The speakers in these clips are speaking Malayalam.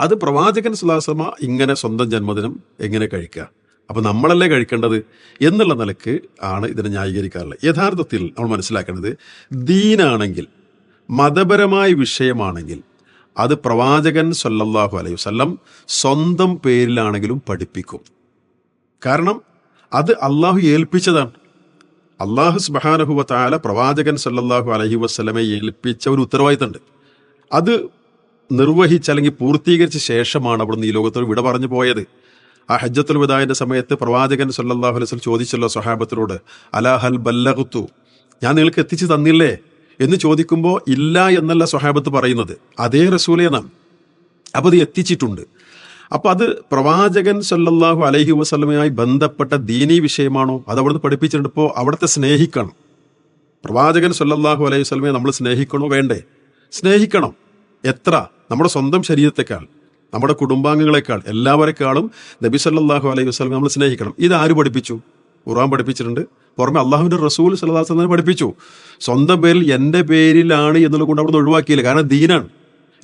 അത് പ്രവാചകൻ സുലാസമ ഇങ്ങനെ സ്വന്തം ജന്മദിനം എങ്ങനെ കഴിക്കുക? അപ്പോൾ നമ്മളല്ലേ കഴിക്കേണ്ടത് എന്നുള്ള നിലയ്ക്ക് ആണ് ഇതിനെ ന്യായീകരിക്കാറുള്ളത്. യഥാർത്ഥത്തിൽ നമ്മൾ മനസ്സിലാക്കേണ്ടത് ദീനാണെങ്കിൽ മതപരമായ വിഷയമാണെങ്കിൽ അത് പ്രവാചകൻ സല്ലല്ലാഹു അലൈഹി വസല്ലം സ്വന്തം പേരിലാണെങ്കിലും പഠിപ്പിക്കും. കാരണം അത് അള്ളാഹു ഏൽപ്പിച്ചതാണ്. അള്ളാഹു സുബാനഹുവ താല പ്രവാചകൻ സല്ലല്ലാഹു അലൈഹി വസ്ലമെ ഏൽപ്പിച്ച ഒരു ഉത്തരവാദിത്തമുണ്ട്. അത് നിർവഹിച്ച് അല്ലെങ്കിൽ പൂർത്തീകരിച്ച ശേഷമാണ് അവിടുന്ന് ഈ ലോകത്തോട് വിട പറഞ്ഞു പോയത്. ആ ഹജ്ജത്തുൽ വിദായന്റെ സമയത്ത് പ്രവാചകൻ സല്ലാഹു വസല്ലം ചോദിച്ചല്ലോ സ്വഹാബത്തിനോട് അലാഹൽ ബല്ലഹുത്തു ഞാൻ നിങ്ങൾക്ക് എത്തിച്ചു തന്നില്ലേ? എന്ന് ചോദിക്കുമ്പോൾ ഇല്ല എന്നല്ല സ്വഹാബത്ത് പറയുന്നത്. അതേ റസൂലേ നാം. അപ്പോൾ അത് എത്തിച്ചിട്ടുണ്ട്. അപ്പോൾ അത് പ്രവാചകൻ സല്ലല്ലാഹു അലൈഹി വസ്ലമയുമായി ബന്ധപ്പെട്ട ദീനീ വിഷയമാണോ? അത് അവിടുന്ന് പഠിപ്പിച്ചിട്ടുണ്ട്. ഇപ്പോൾ അവിടുത്തെ സ്നേഹിക്കണം. പ്രവാചകൻ സല്ലല്ലാഹു അലൈഹി വസ്ലമയെ നമ്മൾ സ്നേഹിക്കണോ? വേണ്ടേ. സ്നേഹിക്കണം. എത്ര? നമ്മുടെ സ്വന്തം ശരീരത്തെക്കാൾ നമ്മുടെ കുടുംബാംഗങ്ങളെക്കാൾ എല്ലാവരെക്കാളും നബി സല്ലാഹു അലൈഹി വസല്ലം നമ്മൾ സ്നേഹിക്കണം. ഇത് ആര് പഠിപ്പിച്ചു? ഖുർആൻ പഠിപ്പിച്ചിട്ടുണ്ട്. പുറമെ അള്ളാഹുവിന്റെ റസൂൽ വസല്ലം പഠിപ്പിച്ചു. സ്വന്തം പേരിൽ എന്റെ പേരിലാണ് എന്നുള്ളത് കൊണ്ട് അവിടെ നിന്ന് ഒഴിവാക്കിയില്ല. കാരണം ദീനാണ്.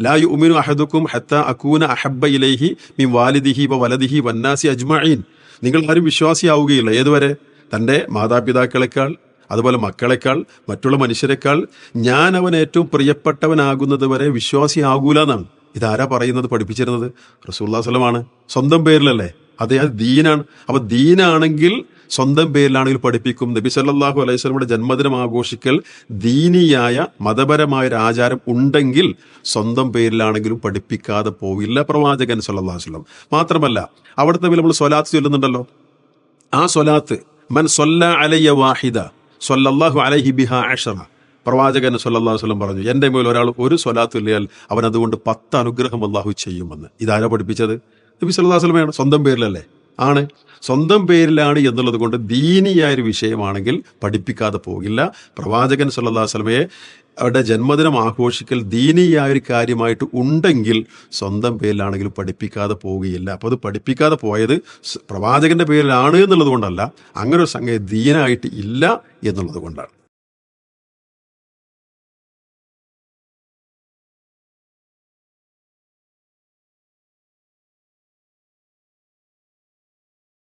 ലാ യു ഉമിനു അഹദുക്കും ഹത്ത അക്കൂന അഹബ്ബ ഇലൈഹി മി വാലിദിഹി വ വലദിഹി വന്നാസി അജ്മഈൻ. നിങ്ങൾ ആരും വിശ്വാസിയാവുകയില്ല. ഏതുവരെ? തന്റെ മാതാപിതാക്കളെക്കാൾ അതുപോലെ മക്കളെക്കാൾ മറ്റുള്ള മനുഷ്യരെക്കാൾ ഞാൻ അവൻ ഏറ്റവും പ്രിയപ്പെട്ടവനാകുന്നത് വരെ വിശ്വാസിയാകൂല എന്നാണ്. ഇതാരാ പറയുന്നത്? പഠിപ്പിച്ചിരുന്നത് റസൂല്ലാസ്ലമാണ് സ്വന്തം പേരിലല്ലേ? അതെ അത് ദീനാണ്. അപ്പൊ ദീനാണെങ്കിൽ സ്വന്തം പേരിലാണെങ്കിൽ പഠിപ്പിക്കും. നബി സല്ലാഹു അലൈഹി സ്വലമിയുടെ ജന്മദിനം ആഘോഷിക്കൽ ദീനിയായ മതപരമായ ഒരു ആചാരം ഉണ്ടെങ്കിൽ സ്വന്തം പേരിലാണെങ്കിലും പഠിപ്പിക്കാതെ പോവില്ല പ്രവാചകൻ സല്ലല്ലാഹു അലൈഹി വസല്ലം. മാത്രമല്ല അവിടുത്തെ നമ്മൾ സ്വലാത്ത് ചൊല്ലുന്നുണ്ടല്ലോ. ആ സ്വലാത്ത് മൻ സൊല്ല അലയ്യ വാഹിദ സൊല്ലല്ലാഹു അലഹി ബിഹ അഷറ. പ്രവാചകൻ സല്ലല്ലാഹു വസല്ലം പറഞ്ഞു എന്റെ മേൽ ഒരാൾ ഒരു സ്വലാത്ത് ഇല്ലയാൽ അവൻ അതുകൊണ്ട് പത്ത് അനുഗ്രഹം അള്ളാഹു ചെയ്യുമെന്ന്. ഇതാരാ പഠിപ്പിച്ചത്? നബി സല്ലല്ലാഹു അലൈഹി വസല്ലമയാണ് സ്വന്തം പേരിലല്ലേ? ആണ്. സ്വന്തം പേരിലാണ് എന്നുള്ളത് കൊണ്ട് ദീനിയായൊരു വിഷയമാണെങ്കിൽ പഠിപ്പിക്കാതെ പോകില്ല. പ്രവാചകൻ വസല്ലമയെ അവരുടെ ജന്മദിനം ആഘോഷിക്കൽ ദീനിയായൊരു കാര്യമായിട്ട് ഉണ്ടെങ്കിൽ സ്വന്തം പേരിലാണെങ്കിലും പഠിപ്പിക്കാതെ പോവുകയില്ല. അപ്പോൾ അത് പഠിപ്പിക്കാതെ പോയത് പ്രവാചകന്റെ പേരിലാണ് എന്നുള്ളത് കൊണ്ടല്ല. അങ്ങനെ ഒരു സംഗതി ദീനായിട്ട് ഇല്ല എന്നുള്ളത് കൊണ്ടാണ്.